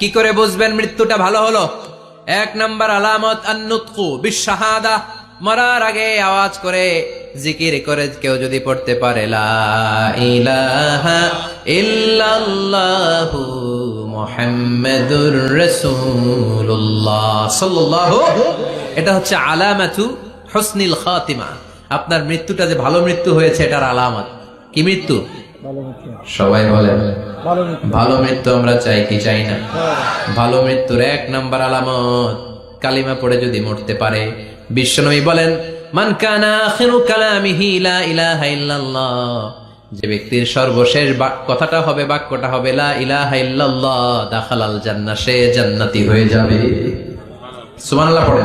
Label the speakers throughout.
Speaker 1: কি করে বুঝবেন মৃত্যুটা ভালো হলো? এক নম্বর আলামত, আন্নুতকু বিশাহাদা মরার আগে আওয়াজ করে জিকির করে কেউ যদি পড়তে পারে এটা হচ্ছে আলামাতু হুসনিল খাতিমা। আপনার মৃত্যুটা যে ভালো মৃত্যু হয়েছে, এটার আলামত। কি মৃত্যু? সবাই বলেন
Speaker 2: ভালো মৃত্যু
Speaker 1: আমরা চাই কি চাই না? ভালো মৃত্যুর এক নাম্বার আলামত কালিমা পড়ে যদি মরতে পারে। বিশ্বনবী বলেন মান কানা আখিরু কালামিহি লা ইলাহা ইল্লাল্লাহ। যে ব্যক্তির সর্বশেষ কথাটা হবে বাক্যটা হবে লা ইলাহা ইল্লাল্লাহ দাখালাল জান্নাহ সে জান্নাতি হয়ে যাবে। সুবহানাল্লাহ পড়ে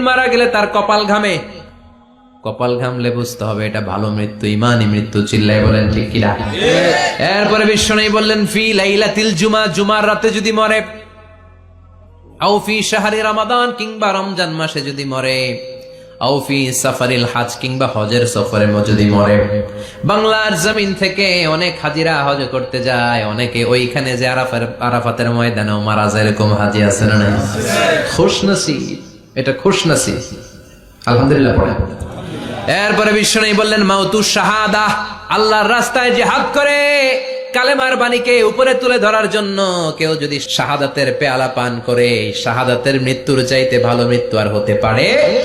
Speaker 1: মারা গেলে তার কপাল ঘামে। কপাল ঘামলে বুঝতে হবে এটা ভালো মৃত্যু, ইমানই মৃত্যু চিল্লাই বলেন ঠিক কিনা? এরপরে বিশ্বনবী বললেন, ফি লাইলাতিল জুমা, জুমার রাতে যদি মরে আউফি ফি রমাদান কিংবা রমজান মাসে যদি মরে। আও ফি সাফারিল হাজ কিংবা হজের সফরে ম- যদি মরে। বাংলার জমিন থেকে অনেক হাজিরা হজ করতে যায়, অনেকে ওইখানে যে আরাফের, আরাফাতের ময়দানেও মারা যায়, এরকম হাজি আছে না নাই? খুশ নসিব, এটা খুশ নসিব। আলহামদুলিল্লাহ পড়ে এরপরে বিশ্বনবী বললেন, মাউতু শাহাদা, আল্লাহর রাস্তায় জিহাদ করে। কালেমার বাণীকে উপরে তুলে ধরার জন্য কেউ যদি শাহাদাতের পেয়ালা পান করে, শাহাদাতের মৃত্যুর চাইতে ভালো মৃত্যু আর হতে পারে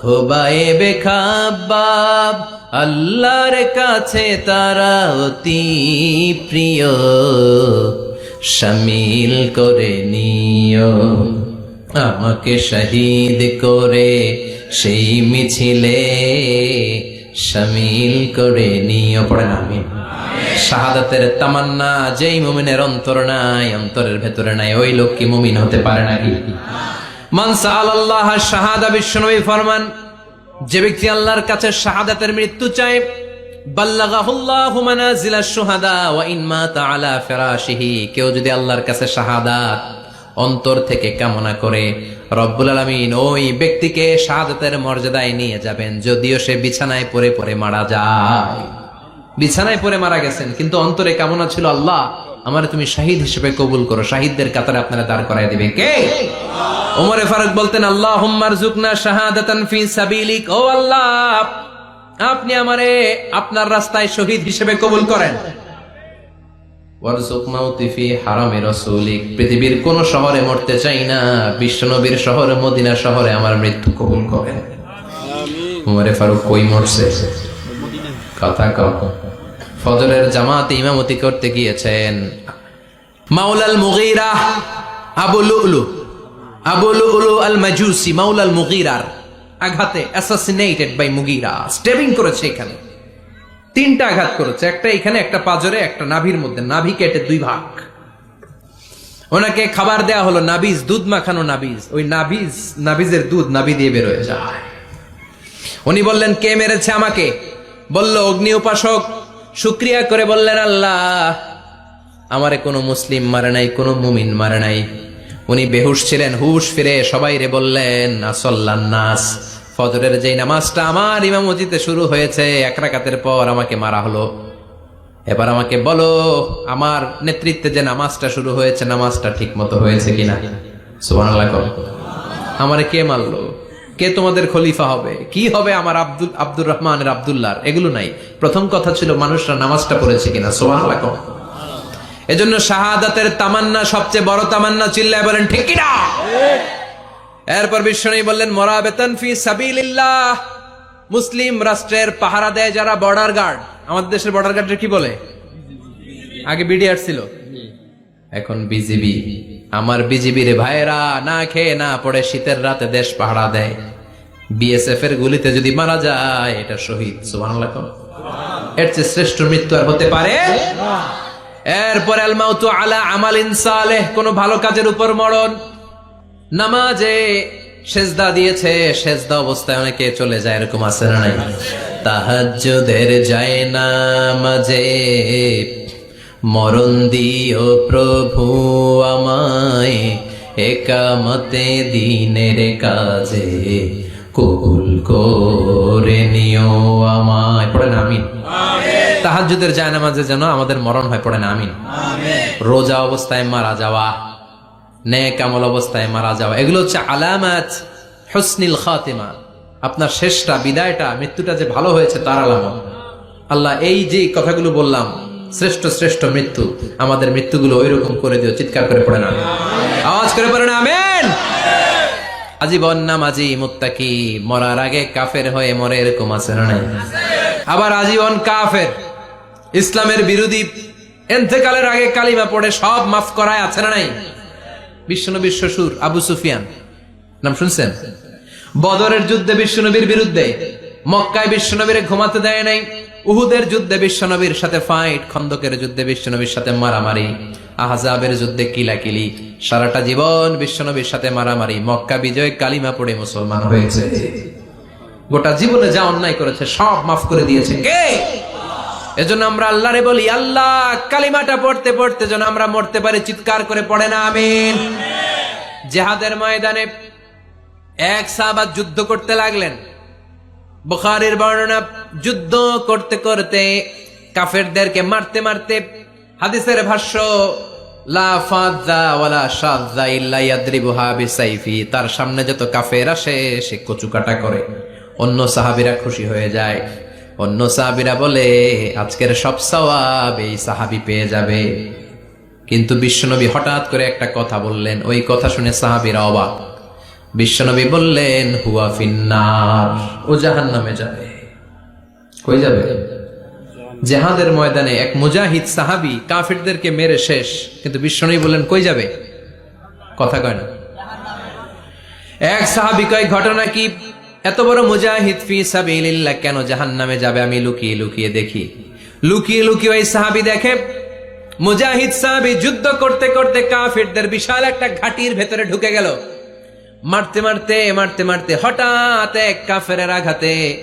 Speaker 1: খোবায়ে খাবাব আল্লাহর কাছে তারা অতি প্রিয়। শামিল করে নিও, আমাকে শহীদ করে সেই মিছিলে। শামিল করে নিও, পড়েন আমি শাহাদাতের তামান্না, যেই মুমিনের অন্তর নাই, অন্তরের ভেতরে নাই, ওই লোক কি মুমিন হতে পারে নাকি? মানসা আল্লাহ শাহাদা বিশ্বনবী ফরমান, যে ব্যক্তি আল্লাহর কাছে শাহাদাতের মৃত্যু চায় কেউ যদি আল্লাহর কাছে অন্তর থেকে কামনা করে, রব্বুল আলামিন ওই ব্যক্তিকে শাহাদাতের মর্যাদায় নিয়ে যাবেন, যদিও সে বিছানায় পরে পড়ে মারা যায়। বিছানায় পড়ে মারা গেছেন, কিন্তু অন্তরে কামনা ছিল আল্লাহ আমার তুমি শাহিদ হিসেবে কবুল করো। শাহিদদের কাতারে আপনারা দাঁড় করাই দিবে। কে? ওমরে ফারুক বলতেন আল্লাহ হুম্মার জুকনা শাহাদাতান ফি সাবিলিক। ও আল্লাহ আপনি আমারে আপনার রাস্তায় শহীদ হিসেবে কবুল করেন। পৃথিবীর কোন শহরে মরতে চাই না বিশ্বনবীর শহরে মদিনা শহরে আমার মৃত্যু কবুল করেন। উমরে ফারুক কই মরছে? কথা ফজরের জামাতে ইমামতি করতে গিয়েছেন। মাওলাল মুগীরা আবু লুলু আবু লুলু আল মাজুসি মাওলাল মুগীরার আঘাতে অ্যাসাসিনেটেড বাই মুগীরা। স্টেবিং করেছে এখানে। তিনটা আঘাত করেছে, একটা এখানে, একটা পাজরে, একটা নাভির মধ্যে। নাভি কেটে দুই ভাগ। ওনাকে খাবার দেয়া হলো নাবিজ, দুধ মাখানো নাবিজ। ওই নাবিজ, নাবিজের দুধ নাভি দিয়ে বেরোয় যায়। উনি বললেন, কে মেরেছে আমাকে? বলল, অগ্নি উপাসক শুক্রিয়া করে বললেন, আল্লাহ, আমারে কোনো মুসলিম মারে নাই, কোনো মুমিন মারে নাই। উনি বেহুশ ছিলেন, হুশ ফিরে সবাই রে বললেন নাস, ফজরের যেই নামাজটা আমার ইমামতিতে শুরু হয়েছে, এক রাকাতের পর আমাকে মারা হলো। এবার আমাকে বলো, আমার নেতৃত্বে যে নামাজটা শুরু হয়েছে, নামাজটা ঠিক মতো হয়েছে কিনা? কর। আমারে কে মারলো? কে তোমাদের খলিফা হবে? কি হবে আমার আব্দুল আব্দুর রহমানের আব্দুল্লাহর? এগুলো নাই। প্রথম কথা ছিল মানুষরা নামাজটা পড়েছে কিনা। সোহান এজন্য শাহাদাতের তামান্না, সবচেয়ে বড় তামান্না চিল্লায় বলেন, ঠিক কিনা? এরপর বিশ্বনবী বললেন মরা বেতন ফি সাবিলিল্লাহ। মুসলিম রাষ্ট্রের পাহারা দেয় যারা বর্ডার গার্ড। আমাদের দেশের বর্ডার গার্ডের কি বলে? আগে বিডিআর ছিল। এখন বিজিবি। আমার বিজিবি রে ভাইয়েরা না খেয়ে না পড়ে শীতের রাতে দেশ পাহারা দেয়। বিএসএফ এর গুলিতে যদি মারা যায়, এটা শহীদ কোন? এর চেয়ে শ্রেষ্ঠ মৃত্যু আর হতে পারে এরপর আল মাউতু আলা আমালিন সালেহ, কোন ভালো কাজের উপর মরণ। নামাজে সেজদা দিয়েছে, সেজদা অবস্থায় অনেকে চলে যায়, এরকম আছে না নাই? তাহাজ্জুদের যায় না মাঝে মরণ দিও প্রভু আমায়, একামতে দিনের কাজে। কবুল করে নিও আমায়। পড়েন আমিন। তাহাজ্জুদের যায় নামাজে যেন আমাদের মরণ হয় পড়েন আমিন। রোজা অবস্থায় মারা যাওয়া আমল অবস্থায় মারা যাওয়া এগুলো হচ্ছে আলামাত হসনিল খাতিমা। আপনার শেষটা বিদায়টা মৃত্যুটা যে ভালো হয়েছে তার আলামত। আল্লাহ এই যে কথাগুলো বললাম শ্রেষ্ঠ শ্রেষ্ঠ মৃত্যু আমাদের মৃত্যুগুলো ওই রকম করে দিও চিৎকার করে পড়ে না। আওয়াজ করে পড়ে না আমেন। আজীবন নামাজি মুত্তাকি, মরার আগে কাফের হয়ে মরে এরকম আছে না আবার আজীবন কাফের, ইসলামের বিরোধী এন্তেকালের আগে কালিমা পড়ে সব মাফ করায় আছে না নাই? বিশ্বনবীর শ্বশুর আবু সুফিয়ান, নাম শুনছেন? বদরের যুদ্ধে বিশ্বনবীর বিরুদ্ধে, মক্কায় বিশ্বনবীর ঘুমাতে দেয় নাই, উহুদের যুদ্ধে বিশ্বনবীর সাথে ফাইট খন্দকের যুদ্ধে বিশ্বনবীর সাথে মারামারি আহজাবের যুদ্ধে কিলাকিলি। সারাটা জীবন বিশ্বনবীর সাথে মারামারি, মক্কা বিজয় কালিমা পড়ে মুসলমান হয়েছে। গোটা জীবনে যা অন্যায় করেছে, সব মাফ করে দিয়েছে কে? এজন্য আমরা আল্লাহরে বলি, আল্লাহ, কালিমাটা পড়তে পড়তে যেন আমরা মরতে পারি, চিৎকার করে পড়ে না, আমিন। জেহাদের ময়দানে এক সাহাবাত যুদ্ধ করতে লাগলেন। বুখারীর বর্ণনা, যুদ্ধ করতে করতে কাফেরদেরকে মারতে মারতে হাদিসের ভাষ্য তার সামনে যত কাফের আসে, সে কচুকাটা করে। অন্য সাহাবীরা খুশি হয়ে যায়। অন্য সাহাবীরা বলে, আজকের সব সওয়াব এই সাহাবী পেয়ে যাবে। কিন্তু বিশ্বনবী হঠাৎ করে একটা কথা বললেন। ওই কথা শুনে সাহাবীরা অবাক। বিশ্বনবী বললেন, হুয়া ফিন্নার, ও জাহান নামে যাবে। কই যাবে? জেহাদের ময়দানে এক মুজাহিদ সাহাবি কাফিরদেরকে মেরে শেষ। কিন্তু বিশ্বনবী বললেন, কই যাবে? কথা কয় না। এক সাহাবি কয়, ঘটনা কি? এত বড় মুজাহিদ ফি সাবিলিল্লাহ, কেন জাহান নামে যাবে? আমি লুকিয়ে লুকিয়ে দেখি। লুকিয়ে লুকিয়ে ওই সাহাবি দেখে, মুজাহিদ সাহাবি যুদ্ধ করতে করতে কাফিরদের বিশাল একটা ঘাটির ভেতরে ঢুকে গেল। মারতে মারতে মারতে মারতে হঠাৎ এক কাফেরের আঘাতে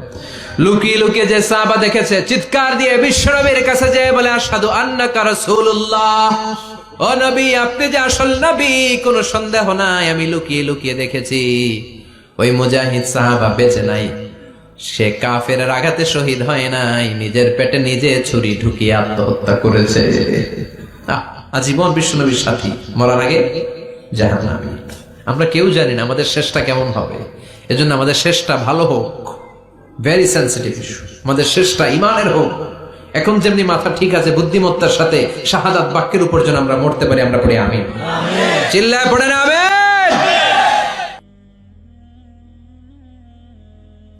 Speaker 1: লুকিয়ে লুকিয়ে যে সাহাবা দেখেছে, চিৎকার দিয়ে বিশ্বনবীর কাছে যে বলে আসাদু রাসূলুল্লাহ। ও নবী, আপনি যে আসল নবী সন্দেহ নাই, আমি লুকিয়ে লুকিয়ে দেখেছি। ওই মুজাহিদ সাহাবা বেঁচে নাই। সে কাফের আঘাতে শহীদ হয় নাই, নিজের পেটে নিজে ছুরি ঢুকিয়ে আত্মহত্যা করেছে। আজীবন বিশ্বনবীর সাথী, মরার আগে জাহান্নামী। আমরা কেউ জানি না আমাদের শেষটা কেমন হবে। এজন্য আমাদের শেষটা ভালো হোক। ভেরি সেন্সিটিভ ইস্যু আমাদের শেষটা ইমানের হোক। এখন যেমনি মাথা ঠিক আছে, বুদ্ধিমত্তার সাথে শাহাদাত বাক্যের উপর যেন আমরা মরতে পারি, আমরা পড়ে আমি চিল্লায় পড়ে না